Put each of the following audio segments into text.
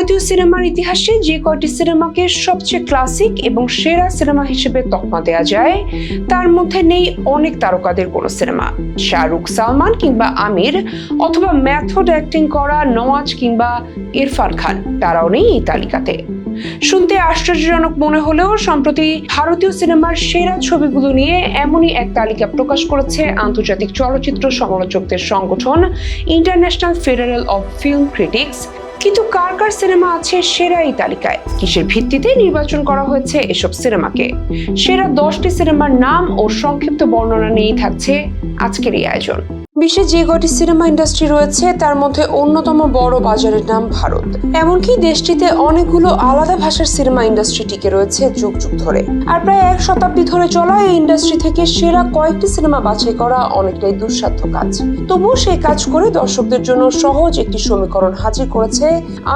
ভারতীয় সিনেমার ইতিহাসে যে কয়টি সিনেমাকে সবচেয়ে ক্লাসিক এবং সেরা সিনেমা হিসেবে তকমা দেওয়া যায়, তার মধ্যে নেই অনেক তারকাদের কোনো সিনেমা। শাহরুখ, সালমান কিংবা আমির অথবা ম্যাথড অ্যাক্টিং করা নওয়াজ কিংবা ইরফান খান, তারাও নেই এই তালিকাতে। শুনতে আশ্চর্যজনক মনে হলেও সম্প্রতি ভারতীয় সিনেমার সেরা ছবিগুলো নিয়ে এমনই এক তালিকা প্রকাশ করেছে আন্তর্জাতিক চলচ্চিত্র সমালোচকদের সংগঠন international federal of film critics. কিন্তু কার কার সিনেমা আছে সেরা এই তালিকায়? কিসের ভিত্তিতে নির্বাচন করা হয়েছে এসব সিনেমাকে? সেরা দশটি সিনেমার নাম ও সংক্ষিপ্ত বর্ণনা নিয়েই থাকছে আজকের এই আয়োজন। বিশ্বে যে কটি সিনেমা ইন্ডাস্ট্রি রয়েছে, তার মধ্যে অন্যতম বড় বাজারের নাম ভারত। এমনকি দেশটিতে অনেকগুলো আলাদা ভাষার সিনেমা ইন্ডাস্ট্রি টিকে রয়েছে যুগ যুগ ধরে। আর প্রায় এক শতাব্দী ধরে চলা এই ইন্ডাস্ট্রি থেকে সেরা কয়েকটি সিনেমা বাছাই করা অনেকটাই দুঃসাধ্য কাজ। তবুও সেই কাজ করে দর্শকদের জন্য সহজ একটি সমীকরণ হাজির করেছে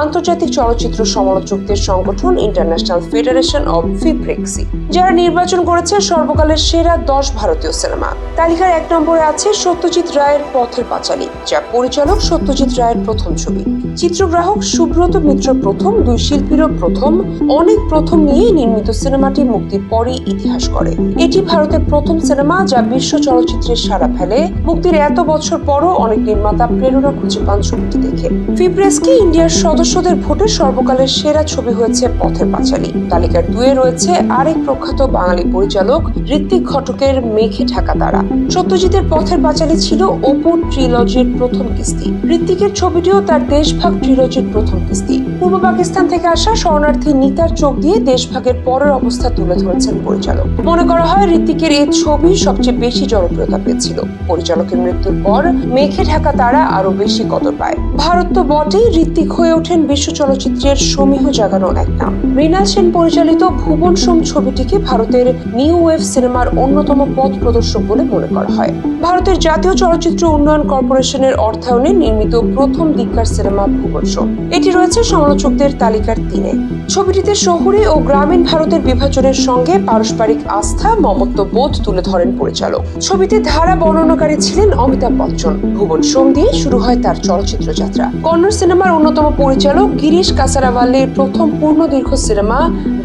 আন্তর্জাতিক চলচ্চিত্র সমালোচকদের সংগঠন ইন্টারন্যাশনাল ফেডারেশন অব ফিপ্রেক্সি যারা নির্বাচন করেছে সর্বকালের সেরা দশ ভারতীয় সিনেমা। তালিকার এক নম্বরে আছে সত্যজিৎ রায়ের পথের পাঁচালী যা পরিচালক সত্যজিৎ রায়ের প্রথম ছবি। চিত্রগ্রাহক সুব্রত মিত্র প্রথম, দুই শিল্পীরও প্রথম, অনেক প্রথম নিয়ে নির্মিত সিনেমাটি মুক্তির পরই ইতিহাস করে এটি ভারতের প্রথম সিনেমা যা বিশ্ব চলচ্চিত্রের সাড়া ফেলে। মুক্তির এত বছর পরও অনেক নির্মাতা প্রেরণা খুঁজে পান ছবিটি দেখে। ফিপ্রেসকে ইন্ডিয়ার সদস্যদের ভোটে সর্বকালের সেরা ছবি হয়েছে পথের পাঁচালী। তালিকার দুয়ে রয়েছে আরেক প্রখ্যাত বাঙালি পরিচালক, ঋত্বিক ঘটকের মেঘে ঢাকা তারা। সত্যজিতের পথের পাঁচালী ছিল অপু ট্রিলজির প্রথম কিস্তি। ঋত্বিকের ছবিটিও তার দেশভাগ ট্রিলজির প্রথম কিস্তি। পূর্ব পাকিস্তান থেকে আসা শরণার্থী নিতার চোখ দিয়ে দেশভাগের পরের অবস্থা তুলে ধরেছেন পরিচালক। মনে করা হয়, ঋত্বিকের এই ছবি সবচেয়ে বেশি জনপ্রিয়তা পেয়েছিল। পরিচালকের মৃত্যুর পর মেঘে ঢাকা তারা আরও বেশি কদর পায়। ভারত তো বটেই ঋত্বিক হয়ে ওঠেন বিশ্ব চলচ্চিত্রের সমীহ জাগানো এক নাম। মৃণাল সেন পরিচালিত ভুবন সোম ছবিটিকে ভারতের নিউ ওয়েভ সিনেমার অন্যতম পথ প্রদর্শক বলে মনে করা হয়। ভারতের জাতীয় চলচ্চিত্র উন্নয়ন কর্পোরেশনের অর্থায়নে নির্মিত প্রথম দিককার সিনেমা সোম এটি রয়েছে সমালোচকদের তালিকার তিনে ছবিটিতে শহুরে ও গ্রামীণ ভারতের বিভাজনের সঙ্গে পারস্পরিক আস্থা, মমত্ব বোধ তুলে ধরেন পরিচালক। ছবিতে ধারা বর্ণনাকারী ছিলেন অমিতাভ বচ্চন। ভুবন সোম দিয়ে শুরু হয় তার চলচ্চিত্র যাত্রা। কন্নড় সিনেমার অন্যতম পরিচালক গিরিশ কাসারাওয়ালের প্রথম পূর্ণ দীর্ঘ সিনেমা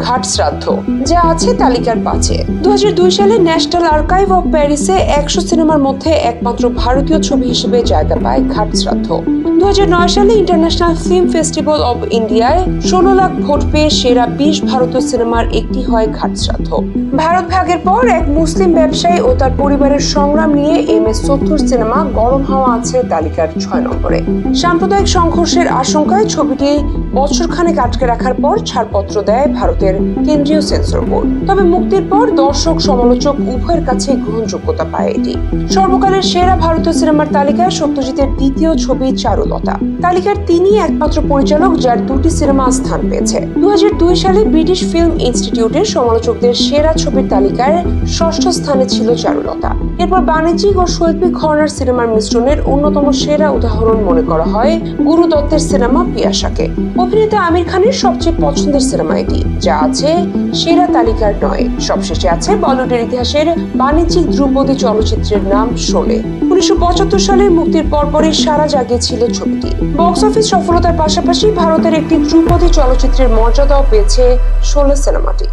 ঘাট শ্রাদ্ধ যা আছে তালিকার পাঁচে। দু হাজার দুই সালে ন্যাশনাল আর্কাইভ অফ প্যারিসে একশো সিনেমার মধ্যে একমাত্র ভারতীয় ছবি হিসেবে জায়গা পায় ঘাট শ্রাদ্ধ। দু সালে ইন্টারন্যাশনাল ফিল্ম ফেস্টিভ্যাল অব ইন্ডিয়ায় ষোলো লাখ ভোট পেয়ে সেরা বিশ ভারতীয় সিনেমার একটি হয় ঘাট শ্রাদ্ধ। ভারত ভাগের পর এক মুসলিম ব্যবসায়ী ও তার পরিবারের সংগ্রাম নিয়ে এম এস সত্তর সিনেমা গরম হাওয়া আছে তালিকার ছয় নম্বরে। সাম্প্রদায়িক সংঘর্ষের আশঙ্কায় ছবিটি বছরখানেক আটকে রাখার পর ছাড়পত্র দেয় ভারতের কেন্দ্রীয় সেন্সর বোর্ড। তবে মুক্তির পর দর্শক, সমালোচক উভয়ের কাছে গ্রহণযোগ্যতা পায় এটি। সর্বকালের সেরা ভারতীয় সিনেমার তালিকায় সত্যজিতের দ্বিতীয় ছবি চারুলতা। তালিকার তিনি একমাত্র পরিচালক যার দুটি সিনেমা স্থান পেয়েছে। দুই হাজার দুই সালে ব্রিটিশ ফিল্ম ইনস্টিটিউটের সমালোচকদের সেরা ছবির তালিকায় ষষ্ঠ স্থানে ছিল চারুলতা। এরপর বাণিজ্যিক ও শৈল্পিক ঘরানার সিনেমার মিশ্রণের অন্যতম সেরা উদাহরণ মনে করা হয় গুরু দত্তের সিনেমা পিয়াসাকে। অভিনেতা আমির খানের সবচেয়ে পছন্দের সিনেমা এটি, যা আছে সেরা তালিকার নয়। সবশেষে আছে বলিউডের ইতিহাসের বাণিজ্যিক ধ্রুপদী চলচ্চিত্রের নাম শোলে। উনিশশো সালের মুক্তির পরপরই সারা জাগিয়েছিল ছবিটি। বক্স অফিস সফলতার পাশাপাশি ভারতের একটি ধ্রুপদী চলচ্চিত্রের মর্যাদাও পেয়েছে ষোলো সিনেমাটি।